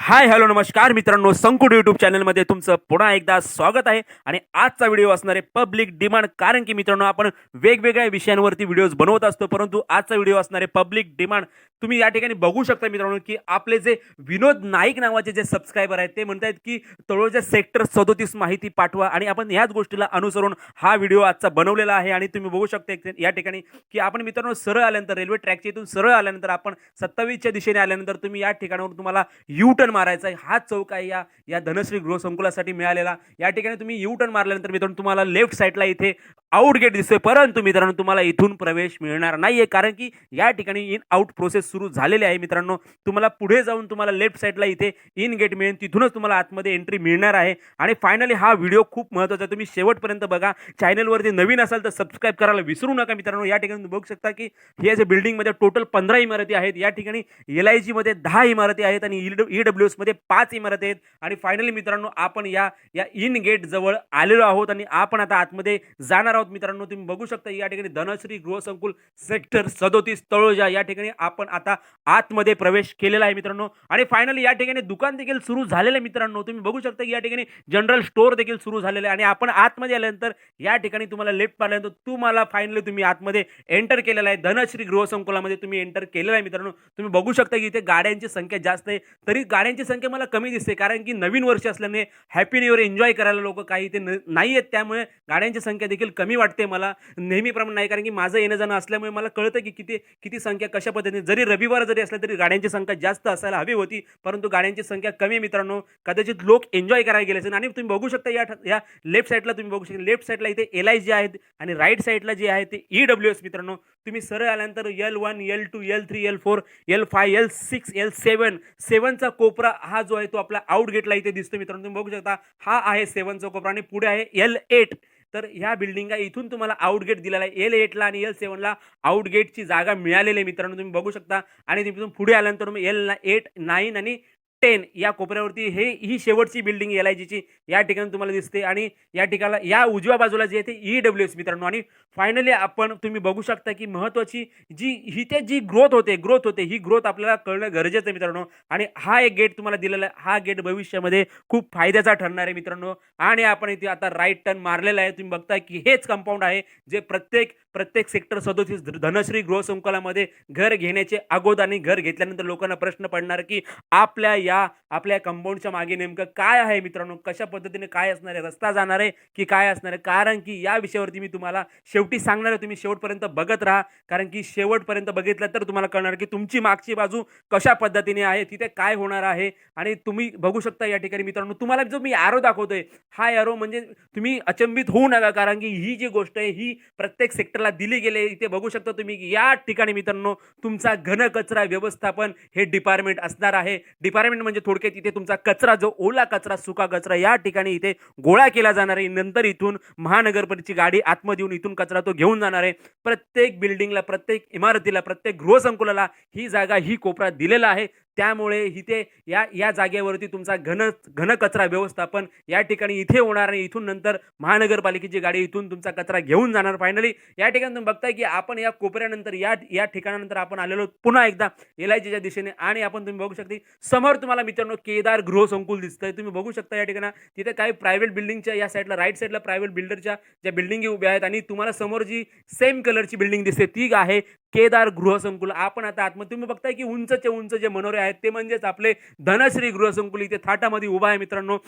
Hi hello नमस्कार मित्रांनो संकुट YouTube चॅनलमध्ये तुमचं पुन्हा एकदा स्वागत आहे. आणि आजचा व्हिडिओ असणार आहे पब्लिक डिमांड कारण की मित्रांनो आपण वेगवेगळ्या विषयांवरती व्हिडिओज बनवत असतो परंतु आजचा व्हिडिओ असणार आहे पब्लिक डिमांड. तुम्ही या ठिकाणी बघू शकता मित्रांनो की आपले जे विनोद नाईक नावाचे जे सबस्क्रायबर आहेत ते म्हणतात की तळोजा सेक्टर सदोतीस माहिती पाठवा. आणि आपण ह्याच गोष्टीला अनुसरून हा व्हिडिओ आजचा बनवलेला आहे. आणि तुम्ही बघू शकता या ठिकाणी की आपण मित्रांनो सरळ आल्यानंतर रेल्वे ट्रॅकच्या इथून सरळ आल्यानंतर आपण सत्तावीसच्या दिशेने आल्यानंतर तुम्ही या ठिकाणावर तुम्हाला यू टर्न मारायचा आहे. हा चौक आहे या या धनश्री गृहसंकुलासाठी मिळालेला. या ठिकाणी तुम्ही यू टर्न मारल्यानंतर मित्रांनो तुम्हाला लेफ्ट साईडला इथे आउट गेट दिसतोय. परंतु मित्रांनो तुम्हाला इथून प्रवेश मिळणार नाहीये. कारण की या ठिकाणी इन आउट प्रोसेस सुरू झालेली आहे मित्रांनो. तुम्हाला पुढे जाऊन तुम्हाला लेफ्ट साईडला इथे इन गेट मिळेल. तिथूनच तुम्हाला आतमध्ये एंट्री मिळणार आहे. आणि फायनली हा व्हिडिओ खूप महत्त्वाचा आहे. तुम्ही शेवटपर्यंत बघा. चॅनलवरती नवीन असाल तर सबस्क्राईब करायला विसरू नका मित्रांनो. या ठिकाणी तुम्ही बघू शकता की हे जे बिल्डिंगमध्ये टोटल पंधरा इमारती आहेत. या ठिकाणी एल आय जीमध्ये दहा इमारती आहेत आणि ई डब्ल्यू एसमध्ये पाच इमारत आहेत. आणि फायनली मित्रांनो आपण या या इन गेट जवळ आलेलो आहोत आणि आपण आता आतमध्ये जाणार आहोत. मित्रांनो तुम्ही बघू शकता या ठिकाणी धनश्री गृहसंकुल सेक्टर सदोतीस तळोजा या ठिकाणी आपण आता आतमध्ये प्रवेश केलेला आहे मित्रांनो. आणि फायनली या ठिकाणी दुकान देखील सुरू झालेलं आहे मित्रांनो. तुम्ही बघू शकता की या ठिकाणी जनरल स्टोअर देखील सुरू झालेलं आहे. आणि आपण आतमध्ये आल्यानंतर या ठिकाणी तुम्हाला लेफ्ट पाहिल्यानंतर तुम्हाला फायनली तुम्ही आतमध्ये एंटर केलेला आहे. धनश्री गृहसंकुलामध्ये तुम्ही एंटर केलेला आहे मित्रांनो. तुम्ही बघू शकता की इथे गाड्यांची संख्या जास्त आहे. तरी गाड्या गाड्यांची संख्या मला कमी दिसते कारण की नवीन वर्ष असल्याने हॅपी न्यू इयर एन्जॉय करायला लोक काही ते न- नाही आहेत त्यामुळे गाड्यांची संख्या देखील कमी वाटते मला नेहमीप्रमाणे नाही कारण की माझं येणं जाणं असल्यामुळे मला कळतं की किती किती संख्या कशा पद्धतीने जरी रविवार जरी असला तरी गाड्यांची संख्या जास्त असायला हवी होती परंतु गाड्यांची संख्या कमी आहे मित्रांनो. कदाचित लोक एन्जॉय करायला गेले असेल. आणि तुम्ही बघू शकता या ठ- या लेफ्ट साईडला तुम्ही बघू शकता. लेफ्ट साईडला इथे एल आय जी आहेत आणि राईट साईडला जे आहे ते ई डब्ल्यू एस मित्रांनो. तुम्ही सरळ आल्यानंतर L one L two L three L four L five L six L seven सेवनचा कोप कोपरा हा जो आहे तो आपला आउट गेटला इथे दिसतो मित्रांनो. तुम्ही बघू शकता हा आहे सेवनचा कोपरा आणि पुढे आहे एल एट. तर ह्या बिल्डिंगा इथून तुम्हाला आउट गेट दिलेला आहे. एल एटला आणि एल सेवनला आउट गेटची जागा मिळालेली आहे मित्रांनो. तुम्ही बघू शकता. आणि तिथून पुढे आल्यानंतर तुम्ही एल एट नाईन आणि टेन या कोपऱ्यावरती हे ही शेवटची बिल्डिंग एल आय जीची या ठिकाणी तुम्हाला दिसते आणि या ठिकाणा या उजव्या बाजूला जे आहे ते ई डब्ल्यू एस मित्रांनो. आणि फायनली आपण तुम्ही बघू शकता की महत्त्वाची जी इथे जी ग्रोथ होते ग्रोथ होते ही ग्रोथ आपल्याला कळणं गरजेचं आहे मित्रांनो. आणि हा एक गेट तुम्हाला दिलेला आहे. हा गेट भविष्यामध्ये खूप फायद्याचा ठरणार आहे मित्रांनो. आणि आपण इथे आता राईट टर्न मारलेला आहे. तुम्ही बघताय की हेच कंपाऊंड आहे जे प्रत्येक प्रत्येक सेक्टर सदोतीस धनश्री गृहसंकुलामध्ये घर घेण्याचे अगोदर आणि घर घेतल्यानंतर लोकांना प्रश्न पडणार की आपल्या या आपल्या कंपाऊंडच्या मागे नेमकं काय आहे मित्रांनो? कशा पद्धतीने काय असणार आहे? रस्ता जाणार आहे की काय असणार आहे? कारण की या विषयावरती मी तुम्हाला शेवटी सांगणार आहे तुम्ही शेवटपर्यंत बघत राहा. कारण की शेवटपर्यंत बघितलं तर तुम्हाला कळणार की तुमची मागची बाजू कशा पद्धतीने आहे तिथे काय होणार आहे? आणि तुम्ही बघू शकता या ठिकाणी मित्रांनो तुम्हाला जो मी ॲरो दाखवतोय हा ॲरो म्हणजे तुम्ही अचंबित होऊ नका. कारण की ही जी गोष्ट आहे ही प्रत्येक सेक्टर सेक्टरला दिली गेले इथे बघू शकता तुम्ही की या ठिकाणी मित्रांनो तुमचा घन कचरा व्यवस्थापन हे डिपार्टमेंट असणार आहे. डिपार्टमेंट म्हणजे थोडक्यात इथे तुमचा कचरा जो ओला कचरा सुका कचरा या ठिकाणी इथे गोळा केला जाणार आहे. नंतर इथून महानगरपालिकेची गाडी आतमध्ये येऊन इथून कचरा तो घेऊन जाणार आहे. प्रत्येक बिल्डिंगला प्रत्येक इमारतीला प्रत्येक गृहसंकुलाला ही जागा ही कोपरा दिलेला आहे. त्यामुळे इथे या या जागेवरती तुमचा घन घन कचरा व्यवस्थापन या ठिकाणी इथे होणार आणि इथून नंतर महानगरपालिकेची गाडी इथून तुमचा कचरा घेऊन जाणार फायनली या ठिकाणी तुम्ही बघताय की आपण या कोपऱ्यानंतर या या ठिकाणानंतर आपण आलेलो पुन्हा एकदा एल आय जीच्या दिशेने आणि आपण तुम्ही बघू शकता समोर तुम्हाला मित्रांनो केदार गृहसंकुल दिसतंय. तुम्ही बघू शकता या ठिकाणी तिथे काही प्रायव्हेट बिल्डिंगच्या या साईडला राईट साईडला प्रायव्हेट बिल्डरच्या ज्या बिल्डिंगी उभ्या आहेत आणि तुम्हाला समोर जी सेम कलरची बिल्डिंग दिसते ती आहे केदार गृहसंकुल आपण आता आत्म तुम्ही बघताय की उंचचे उंच जे मनोरे आहेत. ते म्हणजेच आपले धनश्री गृहसंकुल इथे थाटामध्ये उभा आहे मित्रांनो.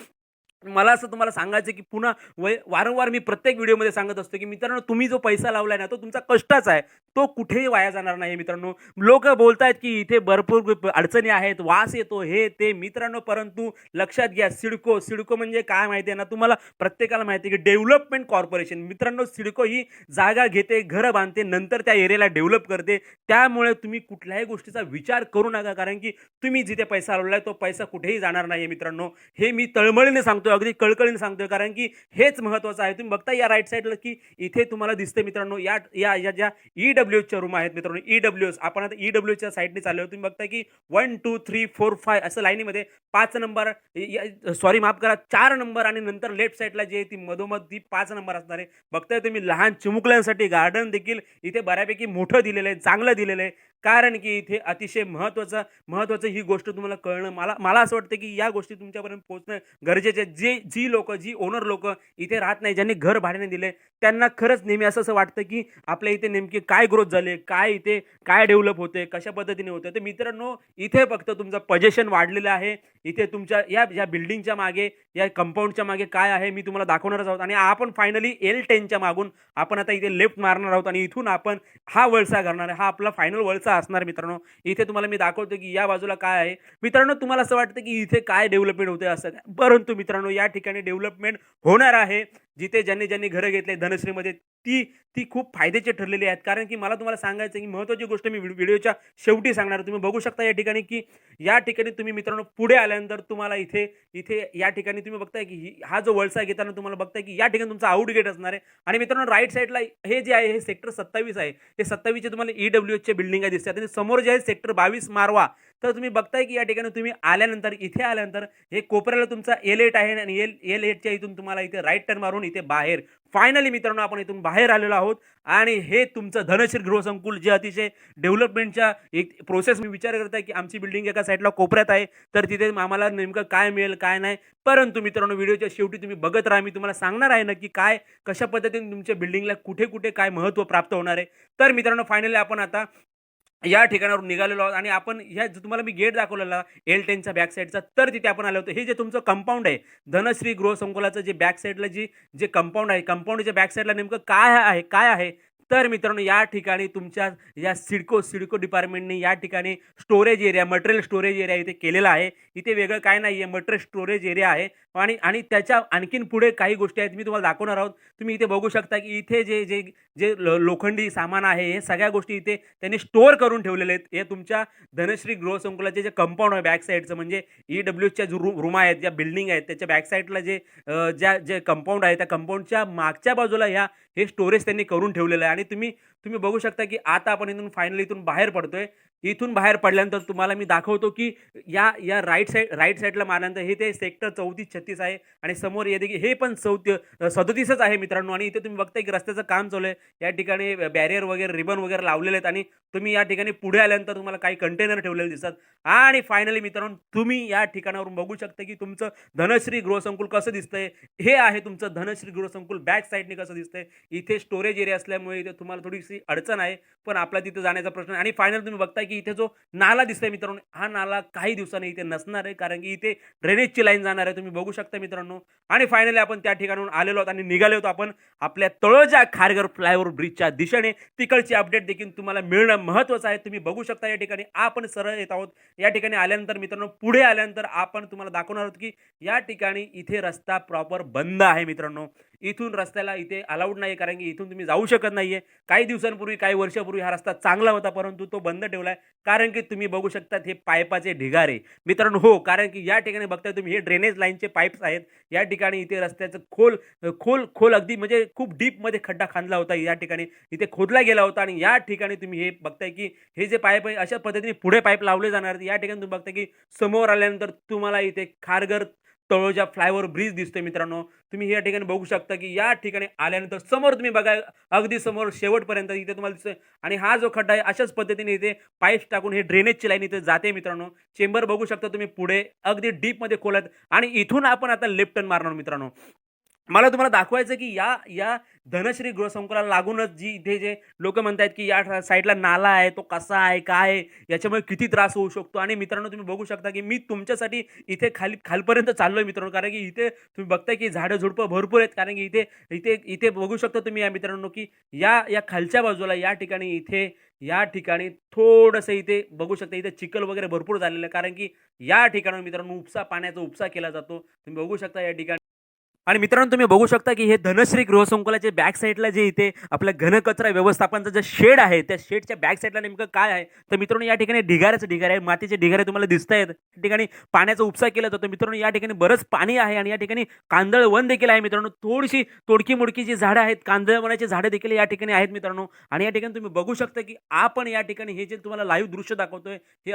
मला असं तुम्हाला सांगायचं की पुन्हा वय वारंवार मी प्रत्येक व्हिडिओमध्ये सांगत असतो की मित्रांनो तुम्ही जो पैसा लावलाय ना तो तुमचा कष्टाच आहे. तो कुठेही वाया जाणार नाही मित्रांनो. लोक बोलतायत की इथे भरपूर अडचणी आहेत वास येतो हे ते. मित्रांनो परंतु लक्षात घ्या सिडको सिडको म्हणजे काय माहिती आहे ना तुम्हाला प्रत्येकाला माहिती आहे की डेव्हलपमेंट कॉर्पोरेशन. मित्रांनो सिडको ही जागा घेते घरं बांधते नंतर त्या एरियाला डेव्हलप करते. त्यामुळे तुम्ही कुठल्याही गोष्टीचा विचार करू नका कारण की तुम्ही जिथे पैसा लावलाय तो पैसा कुठेही जाणार नाही मित्रांनो. हे मी तळमळीने सांगतो सांगतोय अगदी कळकळीनं सांगतोय कारण की हेच महत्त्वाचं आहे. तुम्ही बघता या राईट साईडला की इथे तुम्हाला दिसते मित्रांनो या या या ज्या ई डब्ल्यू एसच्या रूम आहेत मित्रांनो ई डब्ल्यू एस आपण आता ई डब्ल्यू एसच्या साईडने चाललो तुम्ही बघता की one two three four five असं लाईनीमध्ये पाच नंबर सॉरी माफ करा चार नंबर आणि नंतर लेफ्ट साईडला जी आहे ती मधोमध ती पाच नंबर असणार आहे. बघताय तुम्ही लहान चिमुकल्यांसाठी गार्डन देखील इथे बऱ्यापैकी मोठं दिलेलं आहे चांगलं दिलेलं आहे. कारण की इथे अतिशय महत्त्वाचं महत्त्वाचं ही गोष्ट तुम्हाला कळणं मला मला असं वाटतं की या गोष्टी तुमच्यापर्यंत पोहोचणं गरजेचे आहे. जे जी लोक जी ओनर लोक इथे राहत नाही ज्यांनी घर भाड्याने दिले त्यांना खरंच नेहमी असं असं वाटतं की आपल्या इथे नेमकी काय ग्रोथ झाले काय इथे काय डेव्हलप होते कशा पद्धतीने होते तर मित्रांनो इथे फक्त तुमचं पजेशन वाढलेलं आहे. इथे तुमच्या या या बिल्डिंगच्या मागे या कंपाऊंडच्या मागे काय आहे मी तुम्हाला दाखवणारच आहोत. आणि आपण फायनली एल टेनच्या मागून आपण आता इथे लेफ्ट मारणार आहोत. आणि इथून आपण हा वळसा करणार आहे. हा आपला फायनल वळसा असणार मित्रांनो. इथे तुम्हाला मी दाखवतो की या बाजूला काय आहे. मित्रांनो तुम्हाला असं वाटतं की इथे काय डेव्हलपमेंट होते असं काय? परंतु मित्रांनो या ठिकाणी डेव्हलपमेंट होणार आहे. जिथे ज्यांनी ज्यांनी घरं घेतले धनश्रीमध्ये ती ती खूप फायद्याचे ठरलेली आहेत. कारण की मला तुम्हाला सांगायचं आहे की महत्त्वाची गोष्ट मी व्हिडिओच्या शेवटी सांगणार तुम्ही बघू शकता या ठिकाणी की या ठिकाणी तुम्ही मित्रांनो पुढे आल्यानंतर तुम्हाला इथे इथे या ठिकाणी तुम्ही बघताय की ही- हा जो वळसा घेताना तुम्हाला बघताय की या ठिकाणी तुमचा आउट गेट असणार आहे. आणि मित्रांनो राईट साईडला हे जे आहे हे सेक्टर सत्तावीस आहे. हे सत्तावीसचे तुम्हाला ई डब्ल्यू बिल्डिंग आहे दिसतात आणि समोर जे आहे सेक्टर बावीस मारवा. तर तुम्ही बघताय की या ठिकाणी तुम्ही आल्यानंतर इथे आल्यानंतर हे कोपऱ्याला तुमचा एल एट आहे आणि एल एल एटच्या इथून तुम्हाला इथे राईट टर्न मारून इथे बाहेर. फायनली मित्रांनो आपण इथून बाहेर आलेलो आहोत आणि हे तुमचं धनश्री गृहसंकुल जे अतिशय डेव्हलपमेंटच्या एक प्रोसेस मी विचार करत आहे की आमची बिल्डिंग एका साईडला कोपऱ्यात आहे तर तिथे आम्हाला नेमकं काय मिळेल काय नाही. परंतु मित्रांनो व्हिडिओच्या शेवटी तुम्ही बघत राहा. मी तुम्हाला सांगणार आहे नक्की काय कशा पद्धतीने तुमच्या बिल्डिंगला कुठे कुठे काय महत्त्व प्राप्त होणार आहे. तर मित्रांनो फायनली आपण आता या ठिकाणावरून निघालेलो आहोत. आणि आपण ह्या जो तुम्हाला मी गेट दाखवलेला एल टेनच्या बॅक साईडचा तर तिथे आपण आलो होतो. हे जे तुमचं कंपाऊंड आहे धनश्री गृहसंकुलाचं जे बॅक साईडला जी जे कंपाऊंड आहे कंपाऊंडच्या बॅक साईडला नेमकं काय आहे काय आहे? तर मित्रांनो या ठिकाणी तुमच्या या सिडको सिडको डिपार्टमेंटने या ठिकाणी storage area material storage area इथे केलेला आहे. इथे वेगळं काय नाही आहे मटेरियल स्टोरेज एरिया आहे. आणि आणि त्याच्या आणखीन पुढे काही गोष्टी आहेत मी तुम्हाला दाखवणार आहोत. तुम्ही इथे बघू शकता की इथे जे जे जे लोखंडी सामान आहे हे सगळ्या गोष्टी इथे त्यांनी स्टोअर करून ठेवलेले आहेत. हे तुमच्या धनश्री गृहसंकुलाचे जे कंपाऊंड आहे बॅक साईडचं म्हणजे ई डब्ल्यू एचच्या जो रूम रूम आहेत ज्या बिल्डिंग आहेत त्याच्या बॅक साईडला जे ज्या जे कंपाऊंड आहे त्या कंपाऊंडच्या मागच्या बाजूला ह्या हे स्टोरेज त्यांनी करून ठेवलेलं आहे. आणि तुम्ही तुम्ही बघू शकता की आता आपण इथून फायनली इथून बाहेर पडतोय. इथून बाहेर पडल्यानंतर तुम्हाला मी दाखवतो की या या राईट साईड राईट साईडला मारल्यानंतर हे ते सेक्टर चौतीस छत्तीस आहे आणि समोर येते की हे पण चौती सदतीसच आहे मित्रांनो. आणि इथे तुम्ही बघताय की रस्त्याचं काम चालू आहे. या ठिकाणी बॅरियर वगैरे रिबन वगैरे लावलेले आहेत आणि तुम्ही या ठिकाणी पुढे आल्यानंतर तुम्हाला काही कंटेनर ठेवलेले दिसतात. आणि फायनली मित्रांनो तुम्ही या ठिकाणावरून बघू शकता की तुमचं धनश्री गृहसंकुल कसं दिसतंय. हे आहे तुमचं धनश्री गृहसंकुल बॅक साईडने कसं दिसतंय. इथे स्टोरेज एरिया असल्यामुळे इथे तुम्हाला थोडीशी अडचण आहे. पण आपला तिथे जाण्याचा प्रश्न आणि फायनल तुम्ही बघताय की इथे जो नाला दिसतोय मित्रांनो हा नाला काही दिवसांनी इथे नसणार आहे. कारण की इथे ड्रेनेजची लाईन जाणार आहे. तुम्ही बघू शकता मित्रांनो. आणि फायनली आपण त्या ठिकाणाहून आलेलो आहोत आणि निघाले होतो आपण आपल्या तळोजा खारघर फ्लायओव्हर ब्रिजच्या दिशेने. तिकडची अपडेट देखील तुम्हाला मिळणं महत्त्वाचं आहे. तुम्ही बघू शकता या ठिकाणी. आपण सरळ येत आहोत. या ठिकाणी आल्यानंतर मित्रांनो पुढे आल्यानंतर आपण तुम्हाला दाखवणार आहोत की या ठिकाणी इथे रस्ता प्रॉपर बंद आहे मित्रांनो. इथून रस्त्याला इथे अलाउड नाही कारण की इथून तुम्ही जाऊ शकत नाही आहे काही दिवसांपूर्वी काही वर्षापूर्वी हा रस्ता चांगला होता परंतु तो बंद ठेवला आहे कारण की तुम्ही बघू शकता हे पायपाचे ढिगारे. मित्रांनो हो कारण की या ठिकाणी बघताय तुम्ही हे ड्रेनेज लाईनचे पाईप्स आहेत. या ठिकाणी इथे रस्त्याचं खोल खोल खोल अगदी म्हणजे खूप डीपमध्ये खड्डा खांदला होता या ठिकाणी. इथे खोदला गेला होता आणि या ठिकाणी तुम्ही हे बघताय की हे जे पाईप आहे अशा पद्धतीने पुढे पाईप लावले जाणार या ठिकाणी तुम्ही बघताय की समोर आल्यानंतर तुम्हाला इथे खारघर तळोजा फ्लायओव्हर ब्रिज दिसतोय मित्रांनो. तुम्ही या ठिकाणी बघू शकता की या ठिकाणी आल्यानंतर समोर तुम्ही बघा अगदी समोर शेवटपर्यंत इथे तुम्हाला दिसतोय. आणि हा जो खड्डा आहे अशाच पद्धतीने इथे पाईप्स टाकून हे ड्रेनेजची लाईन इथे जाते मित्रांनो. चेंबर बघू शकता तुम्ही पुढे अगदी डीपमध्ये खोलत. आणि इथून आपण आता लेफ्ट टर्न मारणार मित्रांनो. मला तुम्हाला दाखवायचं की या या धनश्री गृहसंकुलाला लागूनच जी इथे जे लोक म्हणतात की या साईडला नाला आहे तो कसा आहे काय आहे याच्यामुळे किती त्रास होऊ शकतो? आणि मित्रांनो तुम्ही बघू शकता की मी तुमच्यासाठी इथे खाली खालपर्यंत चाललो आहे मित्रांनो कारण की इथे तुम्ही बघताय की झाडं झुडपं भरपूर आहेत कारण की इथे इथे इथे बघू शकता तुम्ही या मित्रांनो की या या खालच्या बाजूला या ठिकाणी इथे या ठिकाणी थोडंसं इथे बघू शकता इथे चिखल वगैरे भरपूर झालेलं आहे कारण की या ठिकाणी मित्रांनो उपसा पाण्याचा उपसा केला जातो. तुम्ही बघू शकता या ठिकाणी आणि मित्रांनो तुम्ही बघू शकता की हे धनश्री गृहसंकुलाचे बॅक साईडला जे इथे आपलं घनकचरा व्यवस्थापनचं जे शेड आहे त्या शेडच्या बॅक साईडला नेमकं काय आहे? तर मित्रांनो या ठिकाणी ढिगाऱ्याचं ढिगारे आहे मातीचे ढिगारे तुम्हाला दिसत आहेत या ठिकाणी पाण्याचा उपसा केला जातो. मित्रांनो या ठिकाणी बरंच पाणी आहे आणि या ठिकाणी कांदळ वन देखील आहे मित्रांनो. थोडीशी तोडकी मोडकी जी झाडं आहेत कांदळ वनाची झाडं देखील या ठिकाणी आहेत मित्रांनो. आणि या ठिकाणी तुम्ही बघू शकता की आपण या ठिकाणी हे जे तुम्हाला लाईव्ह दृश्य दाखवतोय हे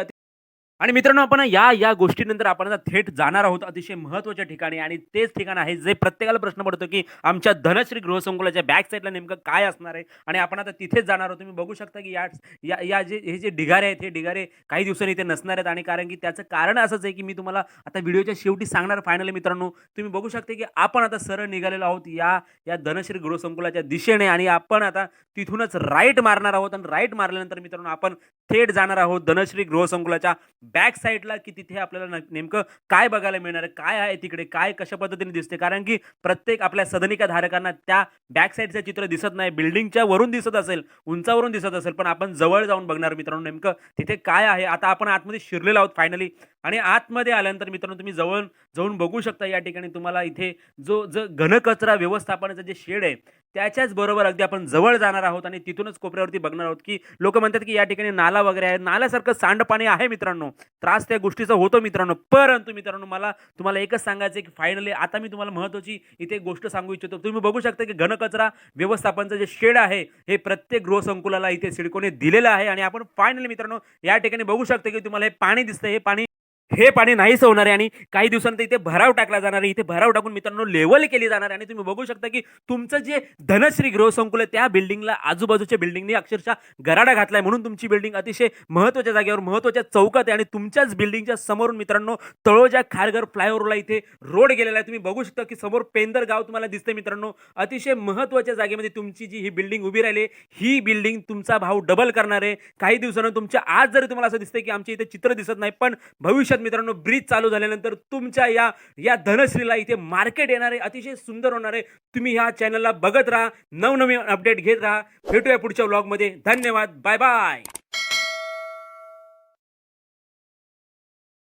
आणि मित्रांनो आपण या या गोष्टीनंतर आपण आता थेट जाणार आहोत अतिशय महत्त्वाच्या ठिकाणी आणि तेच ठिकाण आहे जे प्रत्येकाला प्रश्न पडतो की आमच्या धनश्री गृहसंकुलाच्या बॅक साईडला नेमकं काय असणार आहे? आणि आपण आता तिथेच जाणार आहोत. तुम्ही बघू शकता की या या या जे हे जे ढिगारे आहेत हे ढिगारे काही दिवसांनी इथे नसणार आहेत आणि कारण की त्याचं कारण असंच आहे की मी तुम्हाला आता व्हिडिओच्या शेवटी सांगणार फायनली मित्रांनो. तुम्ही बघू शकता की आपण आता सरळ निघालेलो आहोत या या धनश्री गृहसंकुलाच्या दिशेने आणि आपण आता तिथूनच राईट मारणार आहोत आणि राईट मारल्यानंतर मित्रांनो आपण थेट जाणार आहोत धनश्री गृहसंकुलाच्या बॅक साईडला की तिथे आपल्याला न- नेमकं काय बघायला मिळणार आहे काय आहे तिकडे काय कशा पद्धतीने दिसते? कारण की प्रत्येक आपल्या सदनिका धारकांना त्या बॅक साईडचं चित्र दिसत नाही बिल्डिंगच्या वरून दिसत असेल उंचावरून दिसत असेल पण आपण जवळ जाऊन बघणार मित्रांनो नेमकं तिथे काय आहे. आता आपण आतमध्ये शिरलेलो आहोत फायनली आणि आतमध्ये आल्यानंतर मित्रांनो तुम्ही जवळ जाऊन बघू शकता या ठिकाणी तुम्हाला इथे जो जो घनकचरा व्यवस्थापनाचं जे शेड आहे त्याच्याच बरोबर अगदी आपण जवळ जाणार आहोत आणि तिथूनच कोपऱ्यावरती बघणार आहोत की लोक म्हणतात की या ठिकाणी नाला वगैरे आहे. नाल्यासारखं सांडपाणी आहे मित्रांनो. त्रास त्या गोष्टीचा होतो मित्रांनो. परंतु मित्रांनो मला तुम्हाला एकच सांगायचं की फायनली आता मी तुम्हाला महत्त्वाची इथे गोष्ट सांगू इच्छितो. तुम्ही बघू शकता की घनकचरा व्यवस्थापनचं जे शेड आहे हे प्रत्येक गृहसंकुलाला इथे सिडकोने दिलेलं आहे आणि आपण फायनली मित्रांनो या ठिकाणी बघू शकता की तुम्हाला हे पाणी दिसतं हे पाणी हे पाणी नाहीच होणार आहे आणि काही दिवसानंतर इथे भराव टाकला जाणार आहे. इथे भराव टाकून मित्रांनो लेवल केली जाणार आहे. आणि तुम्ही बघू शकता की तुमचं जे धनश्री गृहसंकुल आहे त्या बिल्डिंगला आजूबाजूच्या बिल्डिंगनी अक्षरशः गराडा घातलाय. म्हणून तुमची बिल्डिंग अतिशय महत्त्वाच्या जागेवर महत्त्वाच्या चौकात आहे. आणि तुमच्याच बिल्डिंगच्या समोरून मित्रांनो तळोजा खारघर फ्लायओव्हरला इथे रोड गेलेला आहे. तुम्ही बघू शकता की समोर पेंदर गाव तुम्हाला दिसतंय मित्रांनो. अतिशय महत्त्वाच्या जागेमध्ये तुमची जी ही बिल्डिंग उभी राहिली ही बिल्डिंग तुमचा भाव डबल करणार आहे. काही दिवसानं तुमच्या आज जरी तुम्हाला असं दिसतंय की आमच्या इथे चित्र दिसत नाही पण भविष्यात मित्रांनो ब्रिज चालू झाल्यानंतर तुमच्या या या धनश्रीला इथे मार्केट येणार आहे अतिशय सुंदर होणार आहे. तुम्ही ह्या चॅनलला बघत राहा नवनवीन अपडेट घेत राहा. भेटूया पुढच्या व्लॉगमध्ये धन्यवाद. Bye bye